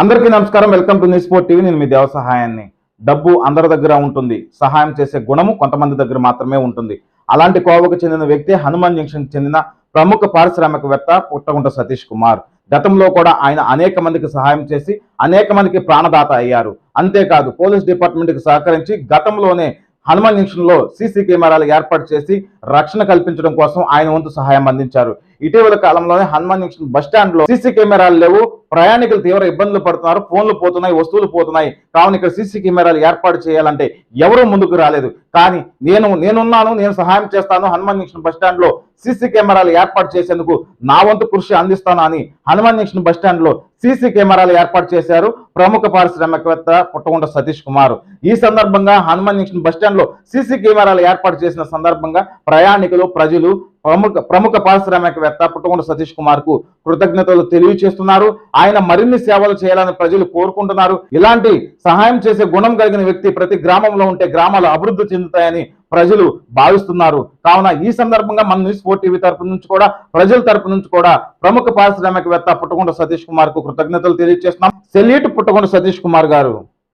అందరికీ నమస్కారం. Welcome to News four TV. నేను మీ దేవ సహాయాన్ని డబ్బు అందరి దగ్గర ఉంటుంది. సహాయం చేసే గుణము కొంతమంది దగ్గర మాత్రమే ఉంటుంది. అలాంటి కోవకు చెందిన వ్యక్తి హనుమాన్ జంక్షన్ చెందిన ప్రముఖ పారిశ్రామికవేత్త పుట్టగుంట సతీష్ కుమార్. గతంలో కూడా ఆయన అనేక మందికి సహాయం చేసి అనేక మందికి ప్రాణదాత అయ్యారు. అంతేకాదు పోలీస్ డిపార్ట్మెంట్కి సహకరించి గతంలోనే హనుమాన్ జంక్షన్లో సీసీ కెమెరాలు ఏర్పాటు చేసి రక్షణ కల్పించడం కోసం ఆయన వంతు సహాయం అందించారు. ఇటీవల కాలంలోనే హనుమాన్ జంక్షన్ బస్ స్టాండ్లో సీసీ కెమెరాలు లేవు. ప్రయాణికులు తీవ్ర ఇబ్బందులు పడుతున్నారు. ఫోన్లు పోతున్నాయి వస్తువులు పోతున్నాయి. కావున ఇక్కడ సీసీ కెమెరాలు ఏర్పాటు చేయాలంటే ఎవరూ ముందుకు రాలేదు. కానీ నేను నేనున్నాను నేను సహాయం చేస్తాను. హనుమాన్ జంక్షన్ బస్ స్టాండ్లో సీసీ కెమెరాలు ఏర్పాటు చేసేందుకు నా వంతు కృషి అందిస్తాను అని హనుమాన్ జంక్షన్ బస్ స్టాండ్లో సీసీ కెమెరాలు ఏర్పాటు చేశారు ప్రముఖ పారిశ్రామికవేత్త పుట్టగుంట సతీష్ కుమార్. ఈ సందర్భంగా హనుమాన్ జంక్షన్ బస్ స్టాండ్లో సీసీ కెమెరాలు ఏర్పాటు చేసిన సందర్భంగా ప్రయాణికులు ప్రజలు ప్రముఖ ప్రముఖ పారిశ్రామికవేత్త పుట్టగుంట సతీష్ కుమార్కు కృతజ్ఞతలు తెలియజేస్తున్నారు ఆయన మరిన్ని సేవలు చేయాలని ప్రజలు కోరుకుంటున్నారు. ఇలాంటి సహాయం చేసే గుణం కలిగిన వ్యక్తి ప్రతి గ్రామంలో ఉంటే గ్రామాలు అభివృద్ధి చెందుతాయని ప్రజలు భావిస్తున్నారు. కావున ఈ సందర్భంగా మన న్యూస్ ఫోర్ టీవీ తరపు నుంచి కూడా ప్రజల తరపు నుంచి కూడా ప్రముఖ పారిశ్రామికవేత్త పుట్టగుంట సతీష్ కుమార్కు కృతజ్ఞతలు తెలియజేస్తున్నాం సెల్యూట్ పుట్టగుంట సతీష్ కుమార్ గారు.